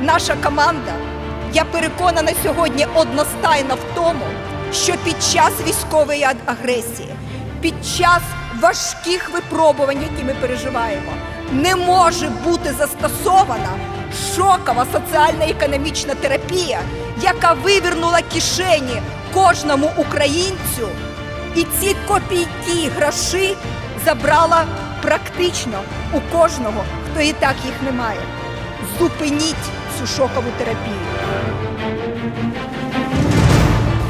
наша команда, я переконана сьогодні одностайно в тому, що під час військової агресії, під час важких випробувань, які ми переживаємо, не може бути застосована шокова соціально-економічна терапія, яка вивернула кишені кожному українцю, і ці копійки гроші забрала практично у кожного, хто і так їх не має. Зупиніть цю шокову терапію.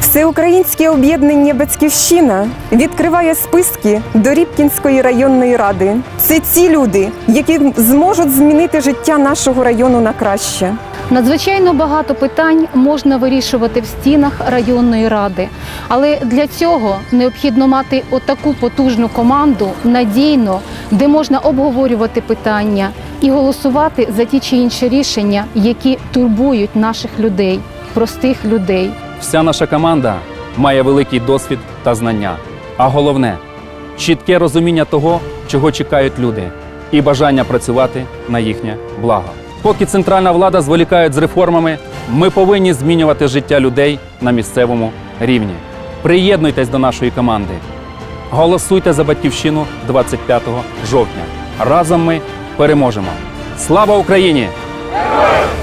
Всеукраїнське об'єднання Батьківщина відкриває списки до Рібкінської районної ради. Це ці люди, які зможуть змінити життя нашого району на краще. Надзвичайно багато питань можна вирішувати в стінах районної ради, але для цього необхідно мати отаку потужну команду надійно, де можна обговорювати питання і голосувати за ті чи інші рішення, які турбують наших людей, простих людей. Вся наша команда має великий досвід та знання. А головне чітке розуміння того, чого чекають люди, і бажання працювати на їхнє благо. Поки центральна влада зволікає з реформами, ми повинні змінювати життя людей на місцевому рівні. Приєднуйтесь до нашої команди. Голосуйте за батьківщину 25 жовтня. Разом ми переможемо. Слава Україні! Слава!